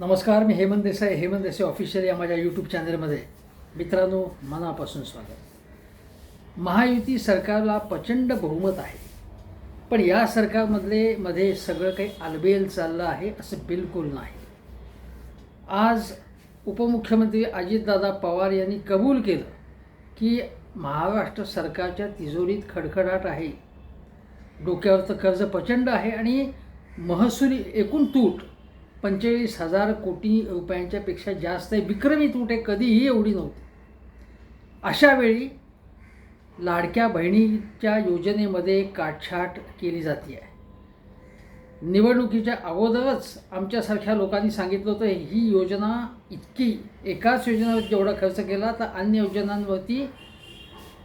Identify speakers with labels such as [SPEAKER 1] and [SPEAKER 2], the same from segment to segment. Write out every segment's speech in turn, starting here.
[SPEAKER 1] नमस्कार मी हेमंत देसाई हेमंत देसाई ऑफिशियल या माझ्या यूट्यूब चॅनलमध्ये मित्रांनो मनापासून स्वागत. महायुती सरकारला प्रचंड बहुमत आहे. पण या सरकारमधले मध्ये सगळं काही आलबेल चाललं आहे असं बिलकुल नाही. आज उपमुख्यमंत्री अजितदादा पवार यांनी कबूल केलं की महाराष्ट्र सरकारच्या तिजोरीत खडखडाट आहे. डोक्यावरचं कर्ज प्रचंड आहे आणि महसुली एकूण तूट पंचेचाळीस हजार कोटी रुपयांच्यापेक्षा जास्त आहे. विक्रमी तुटे कधीही एवढी नव्हती. अशा वेळी लाडक्या बहिणीच्या योजनेमध्ये काटछाट केली जाते. आहे निवडणुकीच्या अगोदरच आमच्यासारख्या लोकांनी सांगितलं होतं ही योजना इतकी एकाच योजनेवर जेवढा खर्च केला तर अन्य योजनांवरती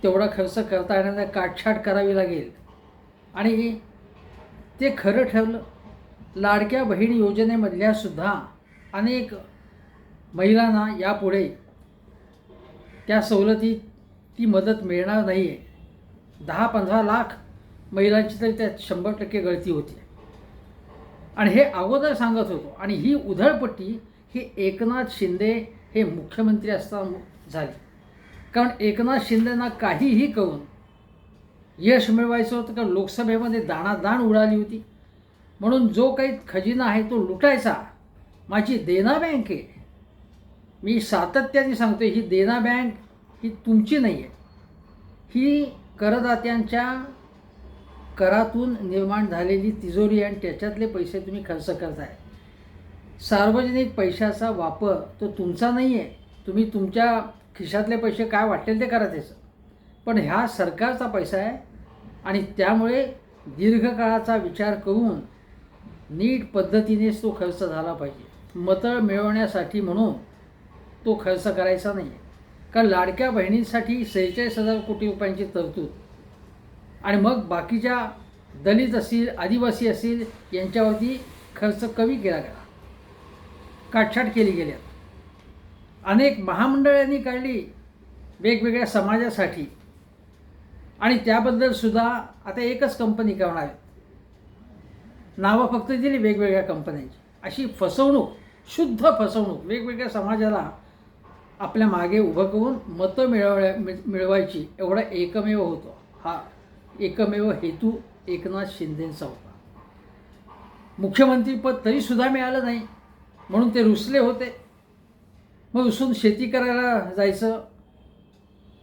[SPEAKER 1] तेवढा खर्च करता येणार नाही काटछाट करावी लागेल. आणि ते खरं ठरलं. लाडक्या बहीण योजनेमधल्या सुद्धा अनेक महिलांना यापुढे त्या सवलती ती मदत मिळणार नाही आहे दहा पंधरा लाख महिलांची तरी त्यात शंभर टक्के गळती होती. आणि हे अगोदर सांगत होतो. आणि ही उधळपट्टी ही एकनाथ शिंदे हे मुख्यमंत्री असताना झाली. कारण एकनाथ शिंदेना काहीही करून यश मिळवायचं होतं कारण लोकसभेमध्ये दाणादाण उडाली होती. म्हणून जो काही खजिना आहे तो लुटायचा माझी देना बँक आहे. मी सातत्याने सांगतो ही देना बँक ही तुमची नाही आहे ही करदात्यांच्या करातून निर्माण झालेली तिजोरी आणि त्याच्यातले पैसे तुम्ही खर्च करताय. सार्वजनिक पैशाचा वापर तो तुमचा नाही आहे तुम्ही तुमच्या खिशातले पैसे काय वाटेल ते करा त्याचं. पण ह्या सरकारचा पैसा आहे आणि त्यामुळे दीर्घकाळाचा विचार करून नीट पद्धतीनेच तो खर्च झाला पाहिजे. मतं मिळवण्यासाठी म्हणून तो खर्च करायचा नाही. कारण लाडक्या बहिणींसाठी सेहेचाळीस हजार कोटी रुपयांची तरतूद. आणि मग बाकीच्या दलित असतील आदिवासी असतील यांच्यावरती खर्च कमी केला गेला. काटछाट केली गेल्या अनेक महामंडळांनी काढली वेगवेगळ्या समाजासाठी. आणि त्याबद्दलसुद्धा आता एकच कंपनी करणार आहे. नावं फक्त दिली वेगवेगळ्या कंपन्यांची. अशी फसवणूक शुद्ध फसवणूक वेगवेगळ्या समाजाला आपल्या मागे उभं करून मतं मिळवल्या मिळवायची एवढा एकमेव होतो. हा एकमेव हेतू एकनाथ शिंदेंचा होता. मुख्यमंत्रीपद तरीसुद्धा मिळालं नाही. म्हणून ते रुसले होते. मग रुसून शेती करायला जायचं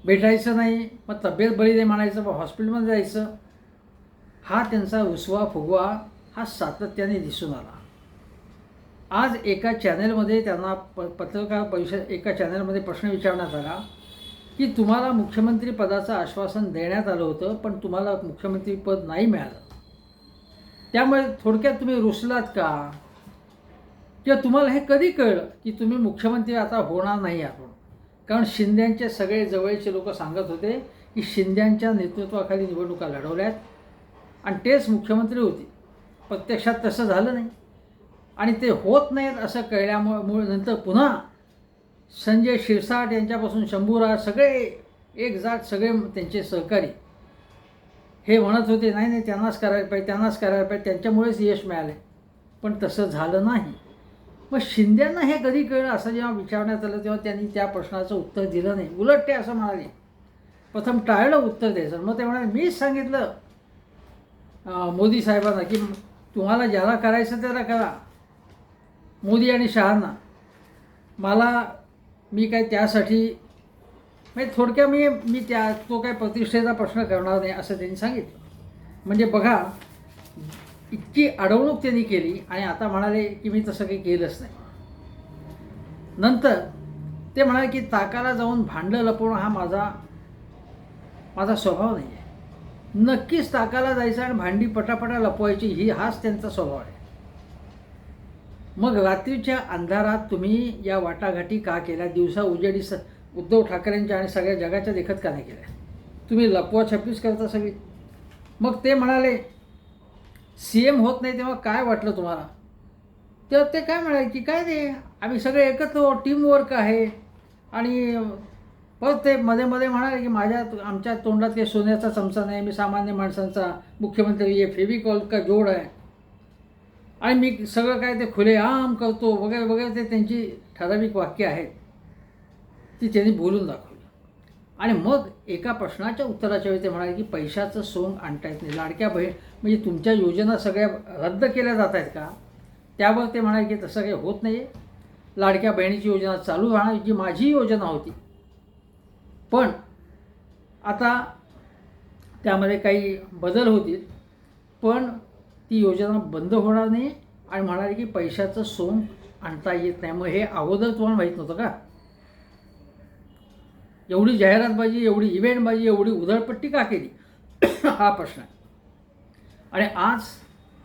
[SPEAKER 1] भेटायचं नाही. मग तब्येत बरी नाही म्हणायचं मग हॉस्पिटलमध्ये जायचं. हा त्यांचा रुसवा फुगवा हा सातत्याने दिसून आला. आज एका चॅनलमध्ये त्यांना प पत्रकार परिषद एका चॅनलमध्ये प्रश्न विचारण्यात आला की तुम्हाला मुख्यमंत्री पदाचं आश्वासन देण्यात आलं होतं पण तुम्हाला मुख्यमंत्रीपद नाही मिळालं. त्यामुळे थोडक्यात तुम्ही रुसलात का? किंवा तुम्हाला हे कधी कळलं की तुम्ही मुख्यमंत्री आता होणार नाही आपण कारण शिंद्यांचे सगळे जवळचे लोक सांगत होते की शिंद्यांच्या नेतृत्वाखाली निवडणुका लढवल्यात. आणि तेच मुख्यमंत्री होते. प्रत्यक्षात तसं झालं नाही. आणि ते होत नाहीत असं कळल्यामुळे मुळे नंतर पुन्हा संजय शिरसाट यांच्यापासून शंभूराज सगळे एक जात सगळे त्यांचे सहकारी. हे म्हणत होते नाही नाही त्यांनाच करायला पाहिजे त्यांनाच करायला पाहिजे त्यांच्यामुळेच यश मिळाले पण तसं झालं नाही. मग शिंद्यांना हे कधी कळलं? असं जेव्हा विचारण्यात आलं तेव्हा त्यांनी त्या प्रश्नाचं उत्तर दिलं नाही. उलट ते असं म्हणाले. प्रथम टाळलं उत्तर द्यायचं. मग ते म्हणाले मीच सांगितलं मोदी साहेबांना की तुम्हाला ज्याला करायचं त्याला करा. मोदी आणि शहांना मला मी काय त्यासाठी म्हणजे थोडक्या मी मी त्या तो काय प्रतिष्ठेचा प्रश्न करणार नाही असं त्यांनी सांगितलं. म्हणजे बघा इतकी अडवणूक त्यांनी केली आणि आता म्हणाले की मी तसं काही केलंच नाही. नंतर ते म्हणाले की ताकाला जाऊन भांडलं लपवणं हा माझा माझा स्वभाव नाही आहे नक्कीच ताकाला जायचं आणि भांडी पटापटा लपवायची ही हाच त्यांचा स्वभाव आहे. मग रात्रीच्या अंधारात तुम्ही या वाटाघाटी का केल्या? दिवसा उजेडी स उद्धव ठाकरेंच्या आणि सगळ्या जगाच्या देखत का नाही केल्या? तुम्ही लपवा छपीस करता सगळी. मग ते म्हणाले सी एम होत नाही तेव्हा काय वाटलं तुम्हाला? तर ते काय म्हणाले की काय ते आम्ही सगळे एकत्र टीमवर्क आहे आणि परत ते मध्ये मध्ये म्हणाले की माझ्या आमच्या तोंडात काही सोन्याचा चमचा नाही मी सामान्य माणसांचा मुख्यमंत्री हे फेविकॉल का जोड आहे. आणि मी सगळं काय ते खुलेआम करतो वगैरे वगैरे ते त्यांची ठराविक वाक्य आहेत. ती त्यांनी बोलून दाखवली. आणि मग एका प्रश्नाच्या उत्तराच्या वेळी ते म्हणाले की पैशाचं सोंग आणता येत नाही. लाडक्या बहीण म्हणजे तुमच्या योजना सगळ्या रद्द केल्या जात आहेत का? त्यावर ते म्हणाले की तसं काही होत नाही आहे लाडक्या बहिणीची योजना चालू राहणार जी माझी योजना होती पण आता त्यामध्ये काही बदल होतील पण ती योजना बंद होणार नाही आणि म्हणाले की पैशाचं सोंग आणता येत नाही. मग हे अगोदर तुम्हाला माहीत नव्हतं का? एवढी जाहिरातबाजी एवढी इव्हेंटबाजी एवढी उधळपट्टी का केली? हा प्रश्न आहे. आणि आज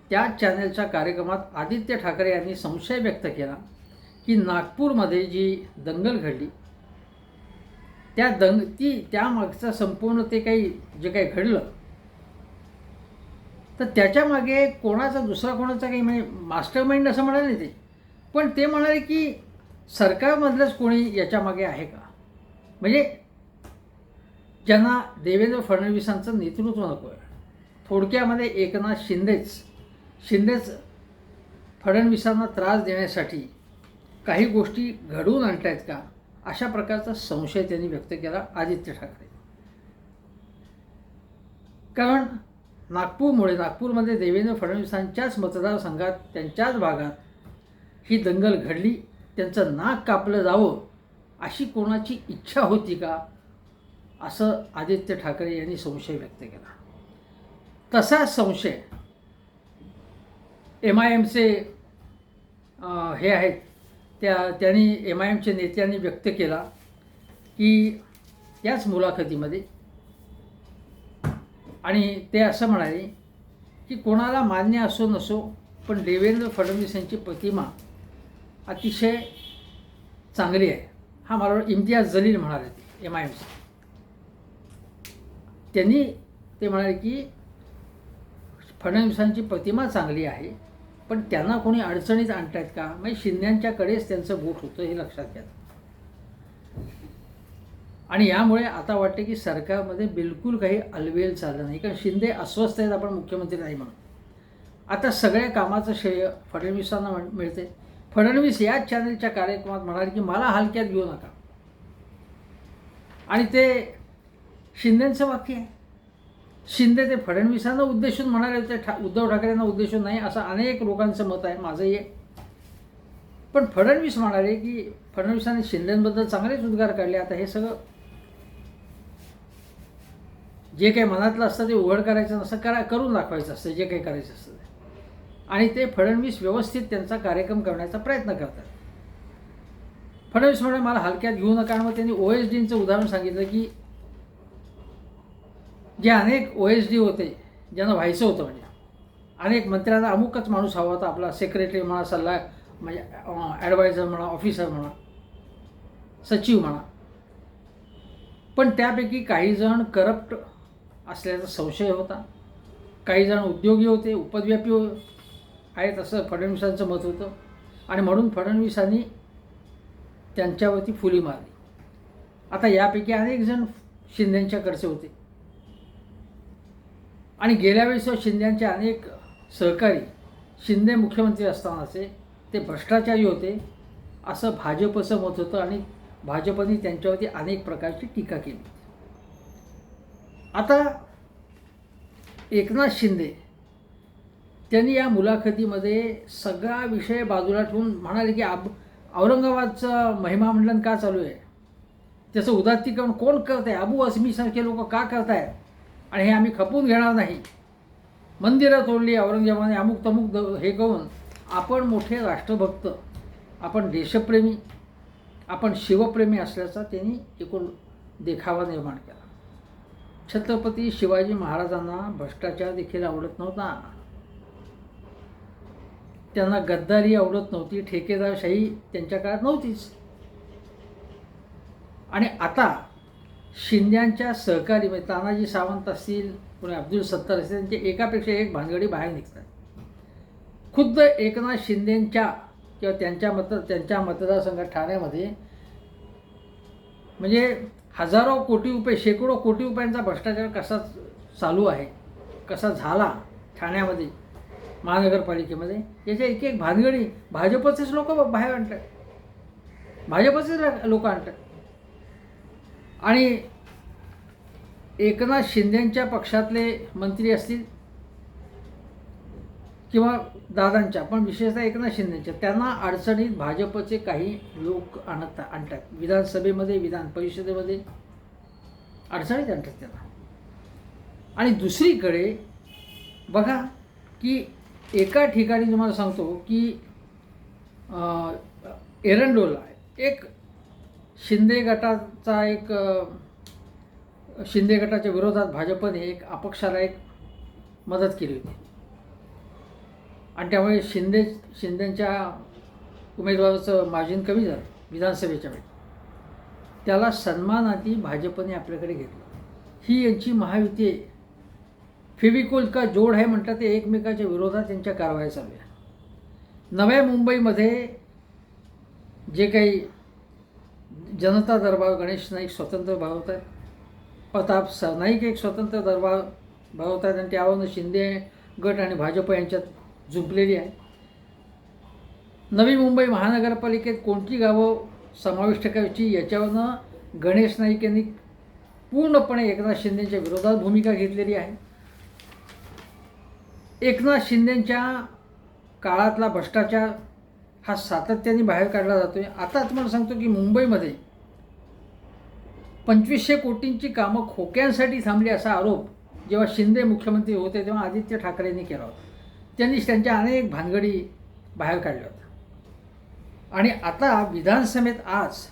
[SPEAKER 1] त्याच चॅनलच्या कार्यक्रमात आदित्य ठाकरे यांनी संशय व्यक्त केला की नागपूरमध्ये जी दंगल घडली त्या दंग ती त्यामागचं संपूर्ण ते काही जे काही घडलं तर त्याच्यामागे कोणाचा दुसरा कोणाचा काही म्हणजे मास्टर माइंड असं म्हणाले नाही ते. पण ते म्हणाले की सरकारमधलंच कोणी याच्यामागे आहे का? म्हणजे ज्यांना देवेंद्र फडणवीसांचं नेतृत्व नको आहे थोडक्यामध्ये एकनाथ शिंदेच शिंदेच फडणवीसांना त्रास देण्यासाठी काही गोष्टी घडवून आणतायत का? अशा प्रकारचा संशय त्यांनी व्यक्त केला आदित्य ठाकरे. कारण नागपूरमुळे नागपूरमध्ये देवेंद्र फडणवीसांच्याच मतदारसंघात त्यांच्याच भागात ही दंगल घडली त्यांचं नाक कापलं जावं अशी कोणाची इच्छा होती का? असं आदित्य ठाकरे यांनी संशय व्यक्त केला. तसा संशय एम आय एमचे हे आहेत त्या त्यांनी एम आय एमच्या नेत्यांनी व्यक्त केला की त्याच मुलाखतीमध्ये आणि ते असं म्हणाले की कोणाला मान्य असो नसो पण देवेंद्र फडणवीस यांची प्रतिमा अतिशय चांगली आहे. हा मला इम्तियाज जलील म्हणाले ते एम आय एमचे त्यांनी ते म्हणाले की फडणवीसांची प्रतिमा चांगली आहे पण त्यांना कोणी अडचणीत आणतायत का? म्हणजे शिंद्यांच्याकडेच त्यांचं बोट होतं हे लक्षात घ्या. आणि यामुळे आता वाटते की सरकारमध्ये बिलकुल काही अलवेल चाललं नाही. कारण शिंदे अस्वस्थ आहेत आपण मुख्यमंत्री नाही म्हणून. आता सगळ्या कामाचं श्रेय फडणवीसांना म्हण- मिळते फडणवीस याच चॅनलच्या कार्यक्रमात म्हणाले की मला हलक्यात घेऊ नका. आणि ते शिंदेचं वाक्य आहे. शिंदे ते फडणवीसांना उद्देशून म्हणाले होते ठा उद्धव ठाकरेंना उद्देशून नाही असं अनेक लोकांचं मत आहे माझंही आहे. पण फडणवीस म्हणाले की फडणवीसांनी शिंदेबद्दल चांगलेच उद्गार काढले आता हे सगळं जे काही मनातलं असतं ते उघड करायचं नसतं करा करून दाखवायचं असतं जे काही करायचं असतं आणि ते फडणवीस व्यवस्थित त्यांचा कार्यक्रम करण्याचा प्रयत्न करतात. फडणवीस म्हणे मला हलक्यात घेऊ नका. मग त्यांनी ओ एस डींचं उदाहरण सांगितलं की जे अनेक ओ एस डी होते ज्यांना व्हायचं होतं म्हणजे. अनेक मंत्र्यांना अमुकच माणूस हवा होता आपला सेक्रेटरी म्हणा सल्ला म्हणजे ॲडवायझर म्हणा ऑफिसर म्हणा सचिव म्हणा. पण त्यापैकी काही जण करप्ट असल्याचा संशय होता. काही जण उद्योगी होते उपद्व्यापी हो आहेत असं फडणवीसांचं मत होतं. आणि म्हणून फडणवीसांनी त्यांच्यावरती फुली मारली. आता यापैकी अनेक जण शिंदेंच्याकडचे होते. आणि गेल्या वेळेस शिंद्यांचे अनेक सहकारी शिंदे मुख्यमंत्री असतानाचे ते भ्रष्टाचारी होते असं भाजपचं मत होतं आणि भाजपने त्यांच्यावरती अनेक प्रकारची टीका केली. आता एकनाथ शिंदे त्यांनी या मुलाखतीमध्ये सगळा विषय बाजूला ठेवून म्हणाले की अब औरंगाबादचं महिमामंडलन का चालू आहे? त्याचं उदात्तीकरण कोण करत आहे अबू असमीसारखे लोक का करत आहेत आणि हे आम्ही खपून घेणार नाही. मंदिरं तोडली औरंगजेबाने अमुक तमुक द हे करून आपण मोठे राष्ट्रभक्त आपण देशप्रेमी आपण शिवप्रेमी असल्याचा त्यांनी एकूण देखावा निर्माण केला. छत्रपती शिवाजी महाराजांना भ्रष्टाचार देखील आवडत नव्हता. त्यांना गद्दारी आवडत नव्हती ठेकेदारशाही त्यांच्या काळात नव्हतीच. आणि आता शिंद्यांच्या सहकारी म्हणजे तानाजी सावंत असतील पुणे अब्दुल सत्तार असतील त्यांचे एकापेक्षा एक भानगडी बाहेर निघतात. खुद्द एकनाथ शिंदेंच्या किंवा त्यांच्या मत त्यांच्या मतदारसंघात ठाण्यामध्ये म्हणजे हजारो कोटी रुपये शेकडो कोटी रुपयांचा भ्रष्टाचार कसा चालू आहे कसा झाला ठाण्यामध्ये महानगरपालिकेमध्ये याच्या एक एक भानगडी भाजपचेच लोक बाहेर आणतात. भाजपचेच लोक आणतात. आणि एकनाथ शिंदेंच्या पक्षातले मंत्री असतील किंवा दादांच्या पण विशेषतः एकनाथ शिंदेंच्या त्यांना अडचणीत भाजपचे काही लोक आणत आणतात. विधानसभेमध्ये विधान परिषदेमध्ये अडचणीत आणतात त्यांना. आणि दुसरीकडे बघा की एका ठिकाणी तुम्हाला सांगतो की एरंडोला एक शिंदे गटाचा एक शिंदे गटाच्या विरोधात भाजपने एक अपक्षाला एक मदत केली होती. आणि त्यामुळे शिंदे शिंदेच्या उमेदवाराचं मार्जिन कमी झालं विधानसभेच्या वेळी. त्याला सन्मानार्थी भाजपने आपल्याकडे घेतलं. ही यांची महायुती फेविकोल का जोड आहे म्हणतात ते एकमेकाच्या विरोधात त्यांच्या कारवाया चालू आहे नव्या मुंबईमध्ये जे काही जनता दरबार गणेश नाईक स्वतंत्र भावत आहेत प्रताप सरनाईक एक स्वतंत्र दरबार भावत आहेत आणि त्यावरून शिंदे गट आणि भाजप यांच्यात झुंपलेली आहे. नवी मुंबई महानगरपालिकेत कोणती गावं समाविष्ट करायची याच्यावरनं गणेश नाईक यांनी पूर्णपणे एकनाथ शिंदेच्या विरोधात भूमिका घेतलेली आहे. एकनाथ शिंदेच्या काळातला भ्रष्टाचार हा सातत्याने बाहेर काढला जातो आहे आता तुम्हाला सांगतो की मुंबईमध्ये पंचवीसशे कोटींची कामं खोक्यांसाठी थांबली असा आरोप जेव्हा शिंदे मुख्यमंत्री होते तेव्हा आदित्य ठाकरेंनी केला होता. त्यांनी त्यांच्या अनेक भानगडी बाहेर काढल्या होत्या. आणि आता विधानसभेत आज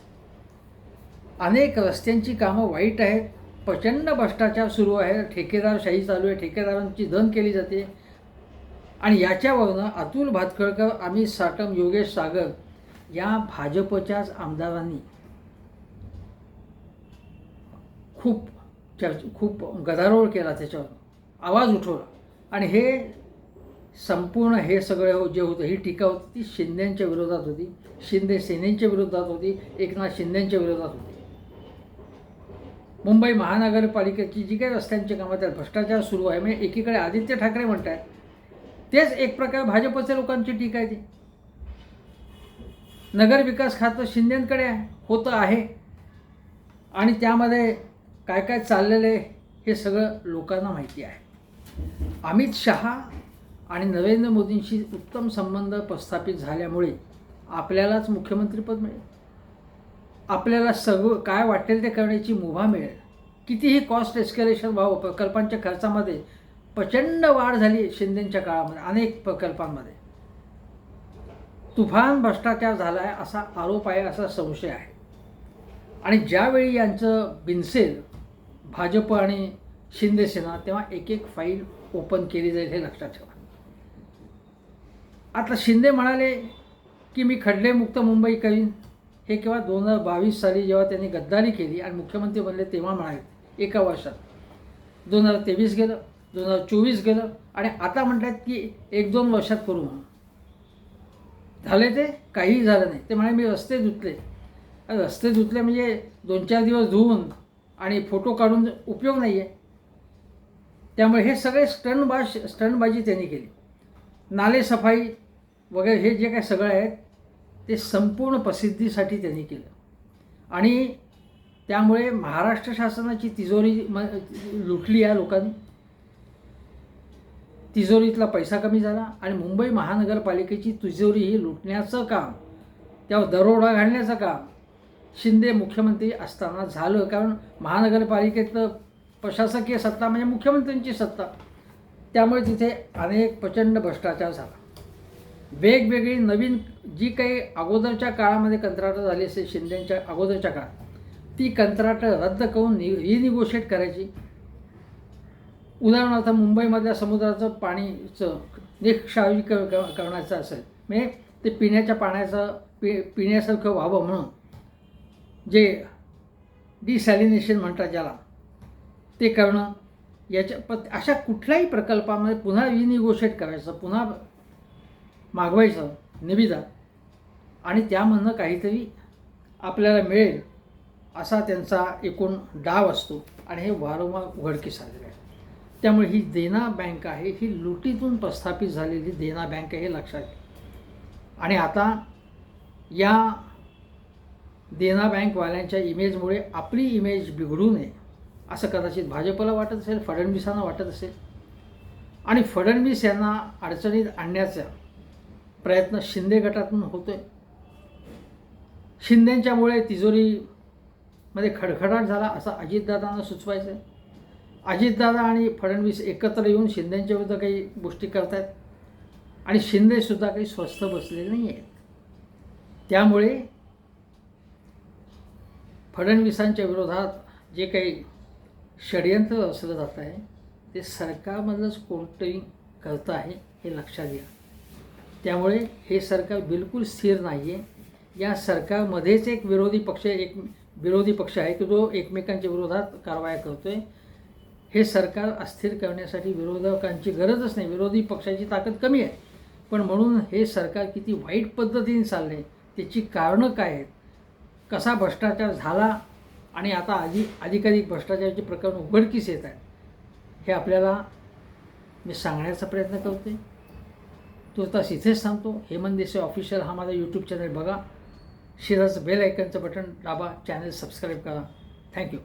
[SPEAKER 1] अनेक रस्त्यांची कामं वाईट आहेत प्रचंड भ्रष्टाचार सुरू आहे ठेकेदारशाही चालू आहे ठेकेदारांची धन केली जाते. आणि याच्यावरनं अतुल भातखळकर अमित साटम योगेश सागर या भाजपच्याच आमदारांनी खूप चर्च खूप गदारोळ केला त्याच्यावर. आवाज उठवला. आणि हे संपूर्ण हे सगळं जे होतं ही टीका होती ती शिंदेंच्या विरोधात होती. शिंदे सेनेंच्या विरोधात होती. एकनाथ शिंद्यांच्या विरोधात होती. मुंबई महानगरपालिकेची जी काही रस्त्यांची कामं त्यात भ्रष्टाचार सुरू आहे. म्हणजे एकीकडे आदित्य ठाकरे म्हणतात तेच एक प्रकार भाजपच्या लोकांची टीका आहे ती. नगर विकास खातं शिंदेंकडे होतं आहे. आणि त्यामध्ये काय काय चाललेलं आहे हे सगळं लोकांना माहिती आहे. अमित शहा आणि नरेंद्र मोदींशी उत्तम संबंध प्रस्थापित झाल्यामुळे आपल्यालाच मुख्यमंत्रीपद मिळेल. आपल्याला सगळं काय वाटेल ते करण्याची मुभा मिळेल. कितीही कॉस्ट एस्केलेशन व्हावं प्रकल्पांच्या खर्चामध्ये प्रचंड वाढ झाली शिंदेच्या काळामध्ये अनेक प्रकल्पांमध्ये. तुफान भ्रष्टाचार झाला आहे असा आरोप आहे असा संशय आहे. आणि ज्यावेळी यांचं बिनसेल भाजप आणि शिंदेसेना तेव्हा एक एक फाईल ओपन केली जाईल हे लक्षात ठेवा. आता शिंदे म्हणाले की मी खडलेमुक्त मुंबई करीन. हे केव्हा दोन हजार बावीस साली जेव्हा त्यांनी गद्दारी केली आणि मुख्यमंत्री बनले तेव्हा म्हणाले. एका वर्षात. दोन हजार तेवीस गेलं दोन हजार चोवीस गेलं आणि आता म्हणतात की एक दोन वर्षात करू म्हणून. झाले ते? काहीही झालं नाही. ते म्हणाले मी रस्ते धुतले. रस्ते धुतले म्हणजे दोन चार दिवस धुवून आणि फोटो काढून उपयोग नाही आहे त्यामुळे हे सगळे स्टनबाज स्टनबाजी त्यांनी केली. नाले सफाई वगैरे हे जे काय सगळं आहेत ते संपूर्ण प्रसिद्धीसाठी त्यांनी केलं. आणि त्यामुळे महाराष्ट्र शासनाची तिजोरी म लुटली आहे लोकांनी. तिजोरीतला पैसा कमी झाला आणि मुंबई महानगरपालिकेची तिजोरी ही लुटण्याचं काम त्यावर दरोडा घालण्याचं काम शिंदे मुख्यमंत्री असताना झालं. कारण महानगरपालिकेतलं प्रशासकीय सत्ता म्हणजे मुख्यमंत्र्यांची सत्ता. त्यामुळे तिथे अनेक प्रचंड भ्रष्टाचार झाला. वेगवेगळी नवीन जी काही अगोदरच्या काळामध्ये कंत्राटं झाली असेल शिंदेच्या अगोदरच्या काळात ती कंत्राटं रद्द करून नि रिनिगोशिएट करायची. उदाहरणार्थ मुंबईमधल्या समुद्राचं पाणीचं निक्षावी क- करण्याचं असेल म्हणजे ते पिण्याच्या पाण्याचं पि पिण्यासारखं व्हावं म्हणून. जे डिसॅलिनेशन म्हणतात ज्याला ते करणं याच्या प अशा कुठल्याही प्रकल्पामध्ये पुन्हा रिनिगोशिएट करायचं पुन्हा मागवायचं निविदा आणि त्यामधनं काहीतरी आपल्याला मिळेल असा त्यांचा एकूण डाव असतो. आणि हे वारंवार उघडकीस आलेलं आहे. त्यामुळे ही देना बँक आहे ही लुटीतून प्रस्थापित झालेली देना बँक आहे हे लक्षात घ्या. आणि आता या देना बँकवाल्यांच्या इमेजमुळे आपली इमेज बिघडू नये. असं कदाचित भाजपला वाटत असेल फडणवीसांना वाटत असेल. आणि फडणवीस यांना अडचणीत आणण्याचा प्रयत्न शिंदे गटातून होतोय. शिंदेंच्यामुळे तिजोरीमध्ये खडखडाट झाला असं अजितदादांना सुचवायचं आहे अजितदादा आणि फडणवीस एकत्र येऊन शिंदेंच्या विरुद्ध काही गोष्टी करतायत. आणि शिंदेसुद्धा काही स्वस्थ बसलेले नाही आहेत त्यामुळे फडणवीसांच्या विरोधात जे काही षडयंत्र रचलं जात आहे ते सरकारमधलंच कोणतंही करतं आहे हे लक्षात घ्या. त्यामुळे हे सरकार बिलकुल स्थिर नाही आहे या सरकारमध्येच एक विरोधी पक्ष एक विरोधी पक्ष आहे की जो एकमेकांच्या विरोधात कारवाया करतो आहे हे सरकार अस्थिर करण्यासाठी विरोधकांची गरजच नाही. विरोधी पक्षाची ताकद कमी आहे. पण म्हणून हे सरकार किती वाईट पद्धतीने चालले त्याची कारणं काय आहेत? कसा भ्रष्टाचार झाला आणि आता आधी अधिकाधिक भ्रष्टाचाराचे प्रकरण उघडकीस येत आहेत हे आपल्याला मी सांगण्याचा प्रयत्न करते. तो तास इथेच सांगतो हेमंत देसाई ऑफिशियल हा माझा यूट्यूब चॅनल बघा. शिराचं बेल ऐकनचं बटन दाबा. चॅनल सबस्क्राईब करा. Thank you